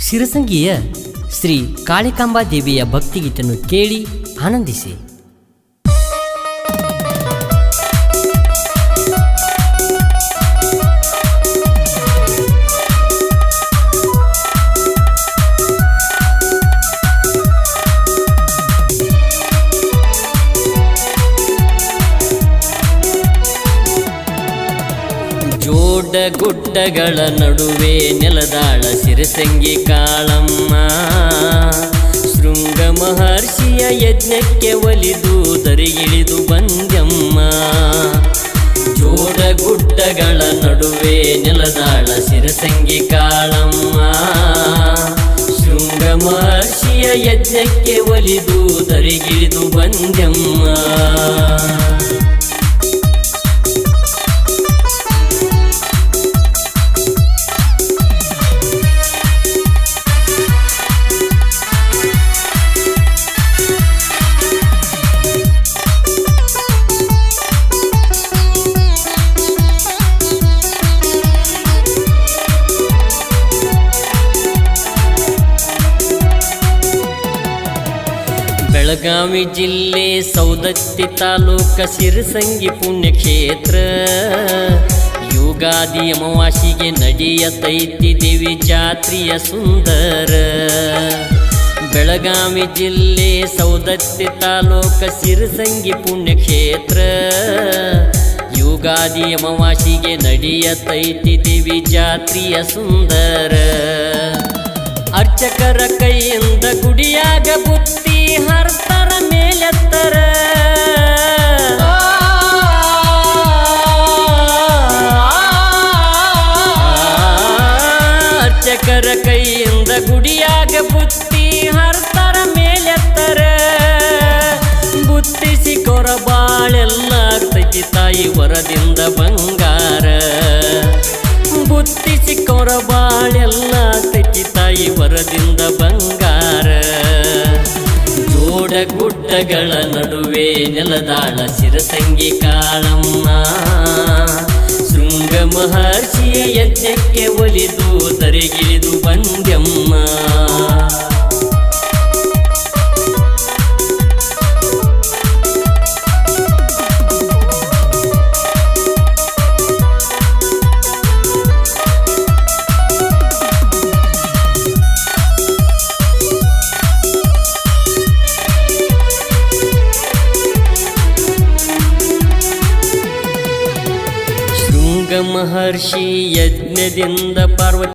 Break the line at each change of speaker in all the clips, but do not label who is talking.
ಶಿರಸಂಗಿಯ ಶ್ರೀ ಕಾಳಿಕಾಂಬಾ ದೇವಿಯ ಭಕ್ತಿಗೀತನ್ನು ಕೇಳಿ ಆನಂದಿಸಿ. ಜೋಡ ಗುಡ್ಡಗಳ ನಡುವೆ ನೆಲದಾಳ ಸಿರಸಂಗಿ ಕಾಳಮ್ಮ. ಶೃಂಗ ಮಹರ್ಷಿಯ ಯಜ್ಞಕ್ಕೆ ಒಲಿದು ದರಿಗಿಳಿದು ಬಂದಮ್ಮ ಜೋಡ ಗುಡ್ಡಗಳ ನಡುವೆ ನೆಲದಾಳ ಸಿರಸಂಗಿ ಕಾಳಮ್ಮ. ಶೃಂಗ ಮಹರ್ಷಿಯ ಯಜ್ಞಕ್ಕೆ ಒಲಿದು ದರಿಗಿಳಿದು ಬಂದಮ್ಮ ಬೆಳಗಾವಿ ಜಿಲ್ಲೆ ಸೌದತ್ತಿ ತಾಲೂಕ ಸಿರಸಂಗಿ ಪುಣ್ಯಕ್ಷೇತ್ರ. ಯುಗಾದಿ ಅಮಾವಾಸಿಗೆ ನಡೆಯತೈತಿ ದೇವಿ ಜಾತ್ರೆಯ ಸುಂದರ. ಬೆಳಗಾವಿ ಜಿಲ್ಲೆ ಸೌದತ್ತಿ ತಾಲೂಕ ಸಿರಸಂಗಿ ಪುಣ್ಯಕ್ಷೇತ್ರ. ಯುಗಾದಿ ಅಮಾವಾಸಿಗೆ ನಡೆಯತೈತಿ ದೇವಿ ಜಾತ್ರೆಯ ಸುಂದರ. ಅರ್ಚಕರ ಕೈಯಿಂದ ಗುಡಿಯಾಗ ಬುತ್ತಿ ಹರ್ತರ ಮೇಲೆತ್ತರ ಅರ್ಚಕರ ಕೈಯಿಂದ ಗುಡಿಯಾಗ ಬುತ್ತಿ ಹರ್ತರ ಮೇಲೆತ್ತರ ಬುತ್ತಿಸಿ ಕೊರಬಾಳೆಲ್ಲ ತಾಯಿ ವರದಿಂದ ಬಂಗಾರ ಬುತ್ತಿಸಿ ಕೊರಬಾಳೆಲ್ಲ ತೆಕ್ಕಿ ತಾಯಿ ವರದಿಂದ ಬಂಗಾರ. ಜೋಡ ಗುಡ್ಡಗಳ ನಡುವೆ ನೆಲದಾಳ ಶಿರಸಂಗಿ ಕಾಳಮ್ಮ. ಶೃಂಗ ಮಹರ್ಷಿಯ ಯಜ್ಞಕ್ಕೆ ಒಲಿದು ತರಿಗಿಳಿದು ಬಂದ್ಯಮ್ಮ. ಮಹರ್ಷಿ ಯಜ್ಞದಿಂದ ಪಾರ್ವತಿ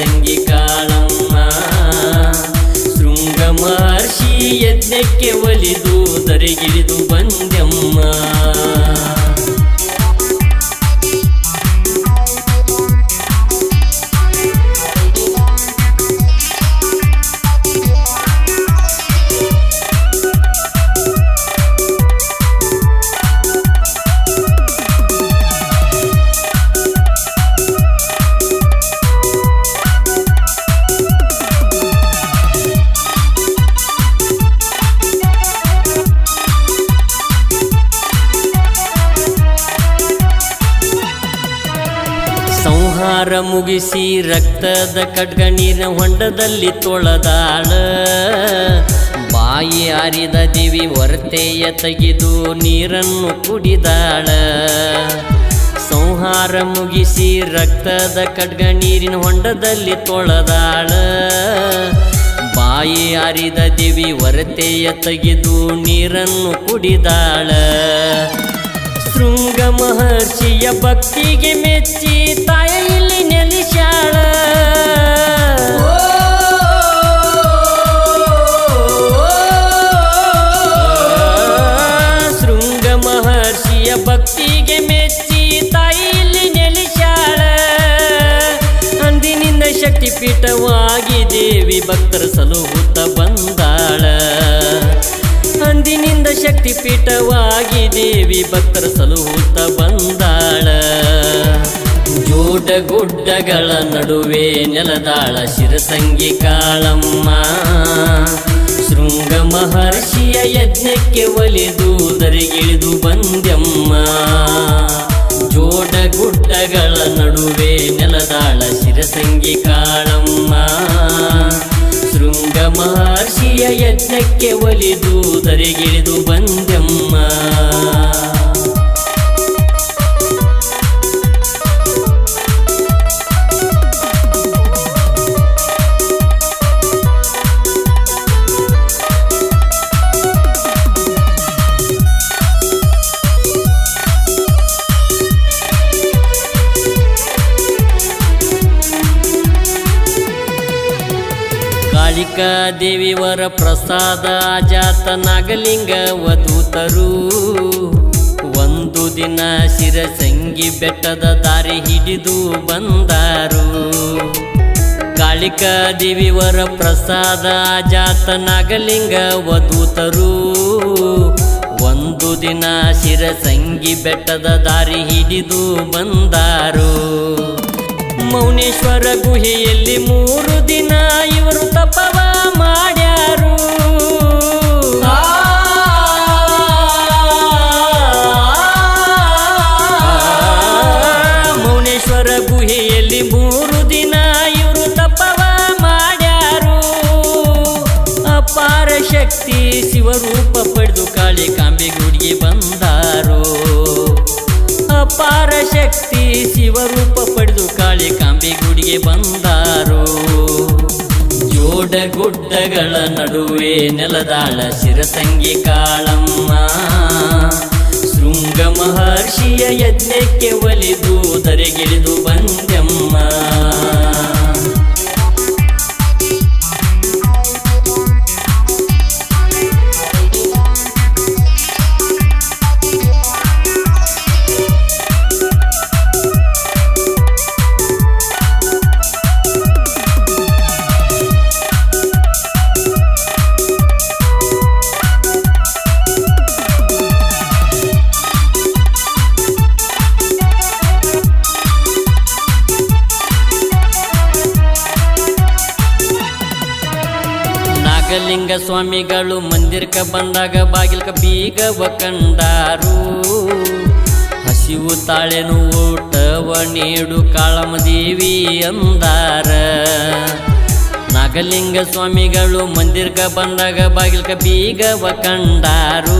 ತಂಗಿ ಕಾಳಮ್ಮ ಶೃಂಗ ಮಹರ್ಷಿ ಯಜ್ಞಕ್ಕೆ ಒಲಿದು ತರೆಗಿಳಿದು ಬಂದೆಮ್ಮ. ಸಂಹಾರ ಮುಗಿಸಿ ರಕ್ತದ ಖಡ್ಗ ನೀರಿನ ಹೊಂಡದಲ್ಲಿ ತೊಳೆದಾಳ. ಬಾಯಿ ಆರಿದ ದೇವಿ ಹೊರತೆಯ ತೆಗೆದು ನೀರನ್ನು ಕುಡಿದಾಳ. ಸಂಹಾರ ಮುಗಿಸಿ ರಕ್ತದ ಕಡ್ಗ ನೀರಿನ ಹೊಂಡದಲ್ಲಿ ತೊಳೆದಾಳ. ಆರಿದ ದೇವಿ ಹೊರತೆಯ ತೆಗೆದು ನೀರನ್ನು ಕುಡಿದಾಳ. ಶೃಂಗ ಮಹರ್ಷಿಯ ಭಕ್ತಿಗೆ ಮೆಚ್ಚಿ ತಾಯ ಇಲ್ಲಿ ನೆಲೆಸ್ಯಾಳ ಶೃಂಗ ಮಹರ್ಷಿಯ ಭಕ್ತಿಗೆ ಮೆಚ್ಚಿ ತಾಯಿ ಇಲ್ಲಿ ನೆಲೆಸ್ಯಾಳ. ಅಂದಿನಿಂದ ಶಕ್ತಿಪೀಠವಾಗಿ ದೇವಿ ಭಕ್ತರ ಸಲುಗುತ್ತ ಬಂದಾಳ. ಅಂದಿನಿಂದ ಶಕ್ತಿಪೀಠವಾಗಿ ದೇವಿ ಭಕ್ತರ ಸಲುಗುತ್ತ ಬಂದಾಳ. ಜೋಡ ಗುಡ್ಡಗಳ ನಡುವೆ ನೆಲದಾಳ ಶಿರಸಂಗಿ ಕಾಳಮ್ಮ. ಶೃಂಗ ಮಹರ್ಷಿಯ ಯಜ್ಞಕ್ಕೆ ಒಲಿದು ದರಿಗಿಳಿದು ಬಂದ್ಯಮ್ಮ ಜೋಡ ಗುಡ್ಡಗಳ ನಡುವೆ ನೆಲದಾಳ ಶಿರಸಂಗಿ ಕಾಳಮ್ಮ. ಶೃಂಗ ಮಹರ್ಷಿಯ ಯಜ್ಞಕ್ಕೆ ಒಲಿದು ದರಿಗಿಳಿದು ಬಂದ್ಯಮ್ಮ ದೇವಿವರ ಪ್ರಸಾದ ಜಾತ ನಾಗಲಿಂಗ ವಧೂತರು. ಒಂದು ದಿನ ಶಿರಸಂಗಿ ಬೆಟ್ಟದ ದಾರಿ ಹಿಡಿದು ಬಂದರು. ಕಾಳಿಕಾ ದೇವಿವರ ಪ್ರಸಾದ ಜಾತ ನಾಗಲಿಂಗ ವಧೂತರು. ಒಂದು ದಿನ ಶಿರಸಂಗಿ ಬೆಟ್ಟದ ದಾರಿ ಹಿಡಿದು ಬಂದರು. ಮೌನೇಶ್ವರ ಗುಹೆಯಲ್ಲಿ ಅಪಾರ ಶಕ್ತಿ ಶಿವರೂಪ ಪಡೆದು ಕಾಳಿ ಕಾಂಬೆಗೂಡಿಗೆ ಬಂದಾರು. ಜೋಡ ಗುಡ್ಡಗಳ ನಡುವೆ ನೆಲದಾಳ ಶಿರಸಂಗಿ ಕಾಳಮ್ಮ. ಶೃಂಗ ಮಹರ್ಷಿಯ ಯಜ್ಞಕ್ಕೆ ಒಲಿದು ತರೆಗಿಳಿದು ಬಂದೆಮ್ಮ. ನಾಗಲಿಂಗ ಸ್ವಾಮಿಗಳು ಮಂದಿರಕ ಬಂದಾಗ ಬಾಗಿಲ್ಕ ಬೀಗವ ಕಂಡಾರು. ಹಸಿವು ತಾಳೆನು ಊಟವ ನೀಡು ಕಾಳಮ್ಮ ದೇವಿ ಅಂದಾರ. ನಾಗಲಿಂಗ ಸ್ವಾಮಿಗಳು ಮಂದಿರಕ ಬಂದಾಗ ಬಾಗಿಲ್ಕ ಬೀಗವ ಕಂಡಾರು.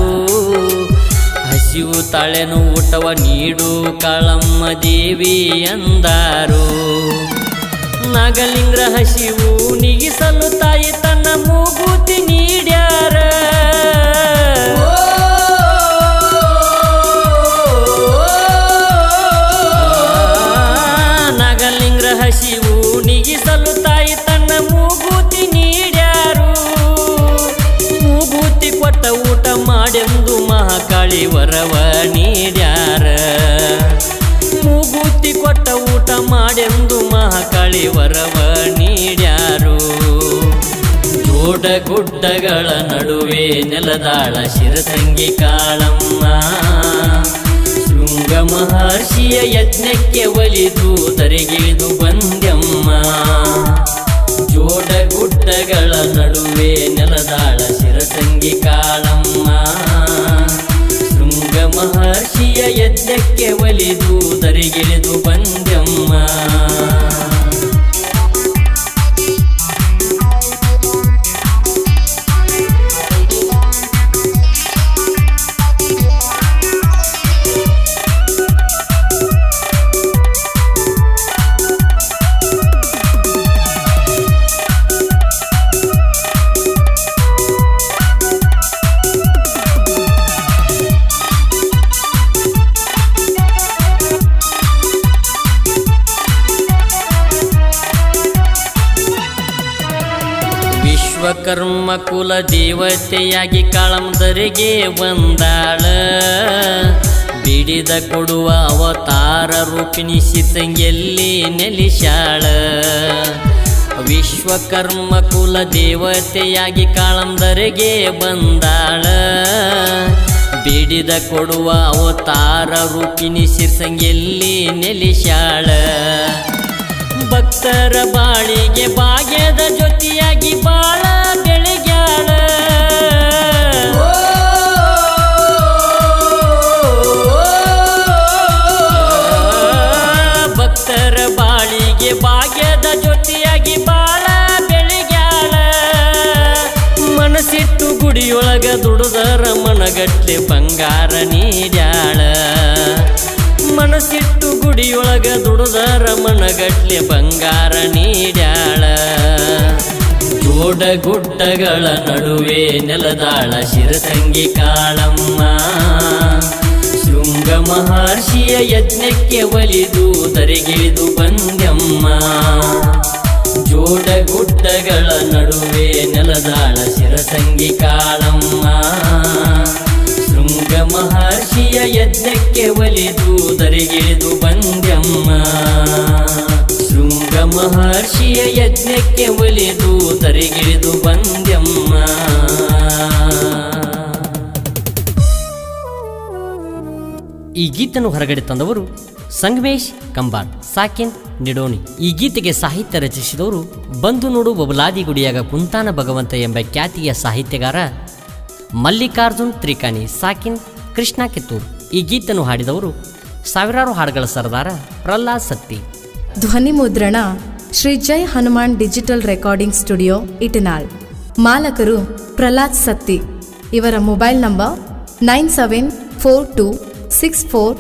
ಹಸಿವು ತಾಳೆನು ಊಟವ ನೀಡು ಕಾಳಮ್ಮ ದೇವಿ ಅಂದಾರು. ನಾಗಲಿಂಗ್ರ ಹಸಿವು ನೀಗಿಸಲು ತಾಯಿ ಮೂಗುತಿ ನೀಡ್ಯಾರ. ನಾಗಲಿಂಗ್ರ ಹಸಿವು ನಿಗಿಸಲು ತಾಯಿ ತನ್ನ ಮೂಗುತಿ ನೀಡ್ಯಾರು. ಮೂಗುತಿ ಕೊಟ್ಟ ಊಟ ಮಾಡೆಂದು ಮಹಾಕಾಳಿ ವರವ ನೀಡ್ಯಾರ. ಮೂಗುತಿ ಕೊಟ್ಟ ಊಟ ಮಾಡೆಂದು ಮಹಾಕಾಳಿ ವರವ ಜೋಡ ಗುಡ್ಡಗಳ ನಡುವೆ ನೆಲದಾಳ ಶಿರಸಂಗಿ ಕಾಳಮ್ಮ. ಶೃಂಗ ಮಹರ್ಷಿಯ ಯಜ್ಞಕ್ಕೆ ಒಲಿದು ದರೆಗಿಳಿದು ಬಂದ್ಯಮ್ಮ. ಜೋಡ ಗುಡ್ಡಗಳ ನಡುವೆ ನೆಲದಾಳ ಶಿರಸಂಗಿ ಕಾಳಮ್ಮ. ಶೃಂಗ ಮಹರ್ಷಿಯ ಯಜ್ಞಕ್ಕೆ ಒಲಿದು ದರಿಗಿಳಿದು ಬಂದೆಮ್ಮ ವಿಶ್ವಕರ್ಮ ಕುಲ ದೇವತೆಯಾಗಿ ಕಾಳಂದರಿಗೆ ಬಂದಾಳ. ಬಿಡಿದ ಕೊಡುವ ಅವತಾರ ರೂಪಿಣಿ ಸಿತಂಗೆಲ್ಲಿ ನೆಲಿಶಾಳ ವಿಶ್ವಕರ್ಮ ಕುಲ ದೇವತೆಯಾಗಿ ಕಾಳಂದರಿಗೆ ಬಂದಾಳ. ಬಿಡಿದ ಕೊಡುವ ಅವತಾರ ರೂಪಿಣಿ ಸಿರ್ಸಂಗೆಲ್ಲಿ ನೆಲಿಶಾಳ ಭಕ್ತರ ಬಾಳಿಗೆ ಭಾಗ್ಯದ ಜೊತೆಯಾಗಿ ಬಾಳ ದುಡುದರ ಮನಗಟ್ಲೆ ಬಂಗಾರ ನೀಡ್ಯಾಳ. ಮನಸ್ಸಿಟ್ಟು ಗುಡಿಯೊಳಗ ದುಡುದರ ಮನಗಟ್ಲೆ ಬಂಗಾರ ನೀಡ್ಯಾಳ. ಜೋಡ ಗುಡ್ಡಗಳ ನಡುವೆ ನೆಲದಾಳ ಶಿರಸಂಗಿ ಕಾಳಮ್ಮ. ಶೃಂಗ ಮಹರ್ಷಿಯ ಯಜ್ಞಕ್ಕೆ ಒಲಿದು ತರಿಗಿಳಿದು ಬಂದ್ಯಮ್ಮ. ಜೋಡ ಗುಡ್ಡಗಳ ನಡುವೆ ನೆಲದಾಳ ಶಿರಸಂಗಿ ಕಾಳಮ್ಮ. ಶೃಂಗ ಮಹರ್ಷಿಯ ಯಜ್ಞಕ್ಕೆ ಒಲಿದು ದರಿಗಿಳಿದು ಬಂದ್ಯಮ್ಮ. ಶೃಂಗ ಮಹರ್ಷಿಯ ಯಜ್ಞಕ್ಕೆ ಒಲಿದು ದರಿಗಿಳಿದು ಬಂದ್ಯಮ್ಮ. ಈ ಗೀತನ್ನು ಹೊರಗಡೆ ತಂದವರು ಸಂಗಮೇಶ್ ಕಂಬಾರ್. ಸಾಕಿನ್ ನಿಡೋಣಿ. ಈ ಗೀತೆಗೆ ಸಾಹಿತ್ಯ ರಚಿಸಿದವರು ಬಂದು ನೋಡು ಬಬಲಾದಿ ಗುಡಿಯಾಗ ಕುಂತಾನ ಭಗವಂತ ಎಂಬ ಖ್ಯಾತಿಯ ಸಾಹಿತ್ಯಗಾರ ಮಲ್ಲಿಕಾರ್ಜುನ್ ತ್ರಿಕಾಣಿ. ಸಾಕಿನ್ ಕೃಷ್ಣ ಕಿತ್ತೂರ್. ಈ ಗೀತನ್ನು ಹಾಡಿದವರು ಸಾವಿರಾರು ಹಾಡುಗಳ ಸರದಾರ ಪ್ರಹ್ಲಾದ್ ಸತ್ತಿ.
ಧ್ವನಿ ಮುದ್ರಣ, Shri Jai Hanuman digital recording studio Itnal ಮಾಲಕರು Prahlad Satti. ಇವರ mobile number nine seven four two six four